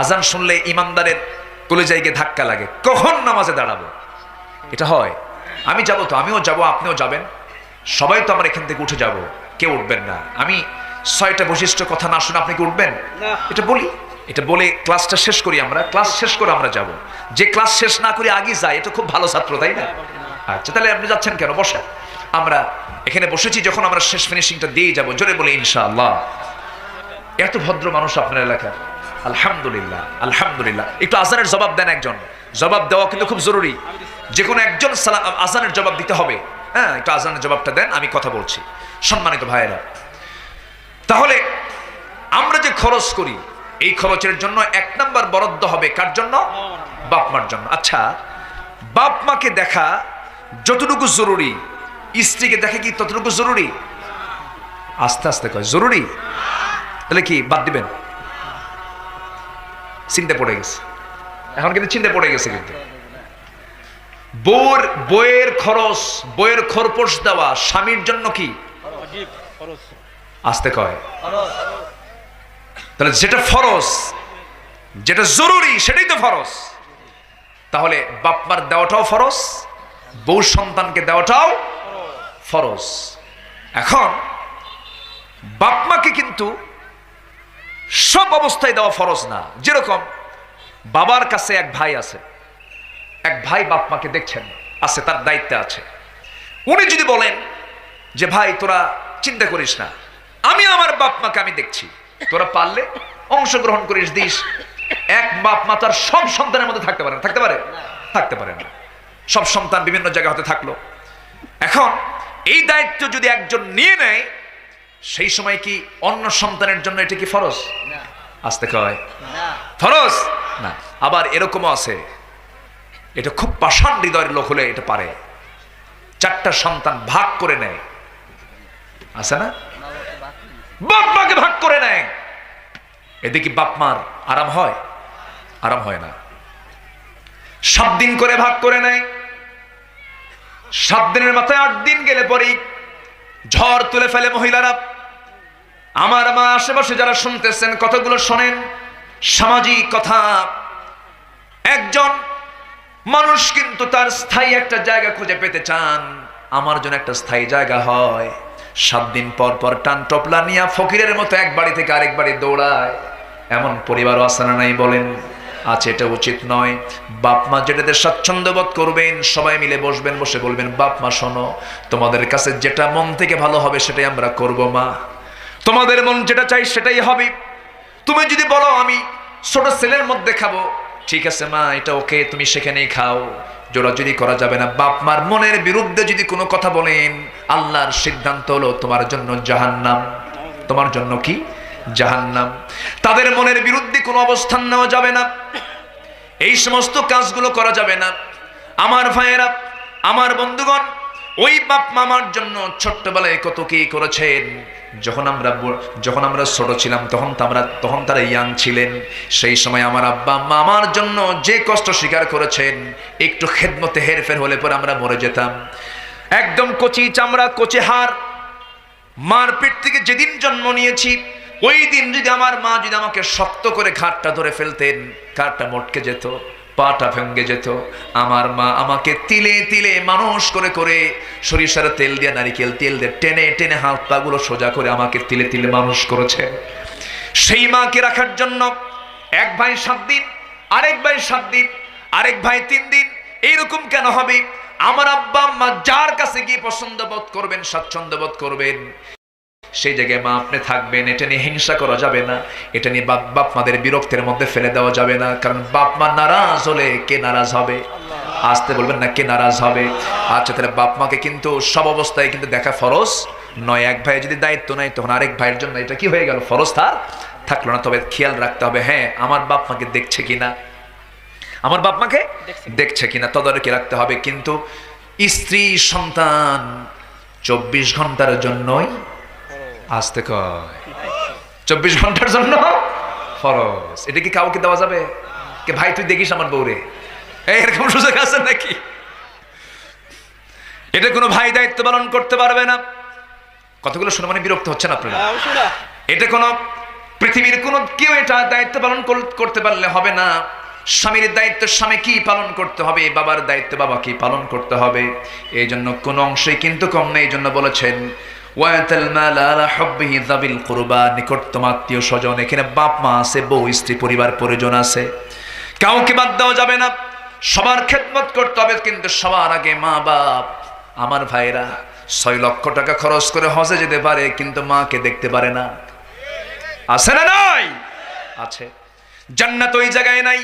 আজান শুনলে ইমানদারের কলেজায় গিয়ে ধাক্কা লাগে। কখন নামাজে দাঁড়াবো? এটা হয়। আমি যাব তো আমিও যাব আপনিও যাবেন। সবাই তো আমরা এখান থেকে উঠে যাব। কেউ উঠবেন না। আমি ছয়টা বৈশিষ্ট্য কথা না শুনে আপনি কি উঠবেন? এটা বলি। এটা বলে ক্লাসটা শেষ করি আমরা। ক্লাস শেষ করে আমরা যাব। যে ক্লাস শেষ না করে আগে যাই এটা খুব ভালো ছাত্র তাই না? আচ্ছা তাহলে আপনি যাচ্ছেন কেন? বসে আমরা এখানে বসেছি যখন আমরা শেষ ফিনিশিংটা দিয়ে যাব। জোরে বলে ইনশাআল্লাহ। এত ভদ্র মানুষ আপনার এলাকার। আলহামদুলিল্লাহ আলহামদুলিল্লাহ। একটু আজানের জবাব দেন একজন। জবাব দেওয়া কিন্তু খুব জরুরি। যে কোনো একজন সালা- আজানের জবাব দিতে হবে। হ্যাঁ একটু আজানের জবাবটা দেন, আমি কথা বলছি। সম্মানিত ভাইয়েরা, তাহলে আমরা যে খরচ করি, এই খরচের জন্য এক নাম্বার বরাদ্দ হবে কার জন্য? বাপ মার জন্য। আচ্ছা বাপ মাকে দেখা যতটুকু জরুরি, স্ত্রীকে দেখা কি ততটুকু জরুরি? আস্তে আস্তে কয়, জরুরি? তাহলে কি বাদ দিবেন? চিন্তা পড়ে গেছে। এখন কিন্তু চিন্তা পড়ে গেছে কিন্তু। বউর বইয়ের খরচ বইয়ের খরপোশ দেওয়া স্বামীর জন্য কি? আসতে কয়। তাহলে যেটা ফরজ, যেটা জরুরি, সেটাই তো ফরজ। তাহলে বাপমার দেওয়াটাও ফরজ, বউ সন্তানকে দেওয়াটাও ফরজ। এখন বাপমাকে কিন্তু সব অবস্থায় দেওয়া ফরজ না। যেরকম বাবার কাছে এক ভাই আছে, এক ভাই বাপমাকে দেখছেন, আছে, তার দায়িত্বে আছে। উনি যদি বলেন যে, ভাই, তোরা চিন্তা করিস না, আমি আমার বাপ মাকে আমি দেখছি। তোরা পারলে অংশগ্রহণ করিস, দিস। এক বাপ মা তার সব সন্তানের মধ্যে থাকতে পারে না। থাকতে পারে? থাকতে পারে না। সব সন্তান বিভিন্ন জায়গা হতে থাকল। এখন এই দায়িত্ব যদি একজন নিয়ে নেয় সেই সময় কি অন্য সন্তানের জন্য এটা কি ফরজ? আসতে কয়। ফরজ? না। আবার এরকমও আছে। এটা খুব পাষাণ হৃদয়ের লোক হলে এটা পারে। চারটা সন্তান ভাগ করে নেয়। আছে না? বাপ মাকে ভাগ করে নেয়। এদিকে বাপ মার আরাম হয়? আরাম হয় না। সাত দিন করে ভাগ করে নেয়। সাত দিনের মাথায় আট দিন গেলে পরেই ঝড় তুলে ফেলে মহিলারা। আমার মা আশেপাশে যারা শুনতেছেন, কথাগুলো শোনেন। সামাজিক কথা। একজন মানুষ কিন্তু তার স্থায়ী একটা জায়গা খুঁজে পেতে চান। আমার জন্য একটা স্থায়ী জায়গা হয়। সাত দিন পর পর টান টপলা নিয়ে ফকিরের মতো এক বাড়ি থেকে আরেক বাড়ি দৌড়ায়। এমন পরিবারও আছে না নাই বলেন? আছে, এটা উচিত নয়। বাপ মা যেটাতে স্বাচ্ছন্দ্য বোধ করবেন, সবাই মিলে বসবেন, বসে বলবেন, বাপ মা, শোনো, তোমাদের কাছে যেটা মন থেকে ভালো হবে, সেটাই আমরা করব, মা। তোমাদের মন যেটা চাই সেটাই হবে। তুমি যদি বলো, আমি ছোট ছেলের মধ্যে খাব। ঠিক আছে, মা, এটা ওকে তুমি সেখানেই খাও। জোরাজুরি করা যাবে না, বাপ মার মনের বিরুদ্ধে যদি কোনো কথা বলেন, আল্লাহর সিদ্ধান্ত হলো তোমার জন্য জাহান্নাম। তোমার জন্য কি? জাহান্নাম। তাদের মনের বিরুদ্ধে কোনো অবস্থান নেওয়া যাবে না। এই সমস্ত কাজগুলো করা যাবে না। আমার ভাইয়েরা, আমার বন্ধুগণ, ওই বাপ মামার জন্য ছোট্টবেলায় কত কি করেছেন? যখন আমরা যখন আমরা ছোট ছিলাম, তখন আমরা তখন তারা ইয়াং ছিলেন। সেই সময় আমার আব্বা মামার জন্য যে কষ্ট স্বীকার করেছেন, একটু খেদমতে হেরফের হলে পরে আমরা মরে যেতাম। একদম কচি চামড়া, কচি হাড়, মার পেট থেকে যেদিন জন্ম নিয়েছি, ওই দিন যদি আমার মা যদি আমাকে শক্ত করে ঘাটটা ধরে ফেলতেন, ঘাটটা মটকে যেত। পাটা ভেঙ্গে যেত। আমার মা আমাকে তিলে তিলে মানুষ করে করে সরিষার তেল দিয়ে নারিকেল তেল দিয়ে টেনে টেনে হাত পাগুলো সোজা করে আমাকে তিলে তিলে মানুষ করেছে। সেই মাকে রাখার জন্য এক ভাই সাত দিন, আরেক ভাই সাত দিন, আরেক ভাই তিন দিন, এইরকম কেন হবে? আমার আব্বা আম্মা যার কাছে গিয়ে পছন্দ বোধ করবেন, স্বাচ্ছন্দ্য বোধ করবেন। সেই জায়গায় মা আপনি থাকবেন এটা নিয়ে হিংসা করা যাবে না এটা নিয়ে বাপ বাপ মাদের বিরক্তের মধ্যে ফেলে দেওয়া যাবে না কারণ বাপ মা নারাজ হলে কে নারাজ হবে? আসতে বলবেন না কে নারাজ হবে? আচ্ছা তাহলে বাপ মাকে কিন্তু সব অবস্থায় কিন্তু দেখা ফরজ নয়। এক ভাই যদি দায়িত্ব নেয় তখন আরেক ভাইয়ের জন্য এটা কি হয়ে গেল? ফরজ তার? থাকল না তবে খেয়াল রাখতে হবে হ্যাঁ আমার বাপ মাকে দেখছে কিনা? আমার বাপ মাকে দেখছে কিনা? তদারকি রাখতে হবে কিন্তু স্ত্রী সন্তান চব্বিশ ঘণ্টার জন্যই আসতে কয়। চব্বিশ ঘণ্টার জন্য? ফরজ। এটা কি কাউকে দেওয়া যাবে? কে ভাই তুই দেখিস আমার বউরে। এরকম সুযোগ আছে নাকি? এটা কোনো ভাই দায়িত্ব পালন করতে পারবে না। কতগুলো শুনে মানে বিরক্ত হচ্ছেন আপনারা। না এটা কোনো পৃথিবীর কোন কেউ এটা দায়িত্ব পালন করতে পারলে হবে না। স্বামীর দায়িত্ব স্বামী কি পালন করতে হবে? বাবার দায়িত্ব বাবা কি পালন করতে হবে? এই জন্য কোন অংশই কিন্তু কম নেই। এই জন্য বলেছেন ওয়াতাল মাল আলা হুব্বিহি নিকটতম আত্মীয় স্বজন, এখানে আছে স্ত্রী, পরিবার আছে। দেওয়া যাবে না। সবার করতে হবে, কিন্তু সবার আগে মা বাপ, আমার ছয় লক্ষ টাকা খরচ করে হজে যেতে পারে, কিন্তু মাকে দেখতে পারে না। আছে না নাই? আছে। জান্নাত ওই জায়গায় নাই।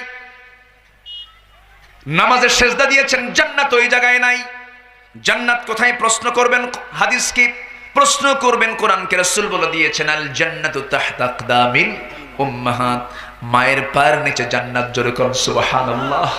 নামাজের সেজদা দিয়েছেন, জান্নাত ওই জায়গায় নাই। জান্নাত কোথায়? প্রশ্ন করবেন হাদিস কি? প্রশ্ন করবেন কোরআনকে রসুল বলে দিয়েছেন, আল জান্নাতু তাহতা উম্মাহাত। মায়ের পার নিচে জান্নাত জোরে করুন, সুবহানাল্লাহ।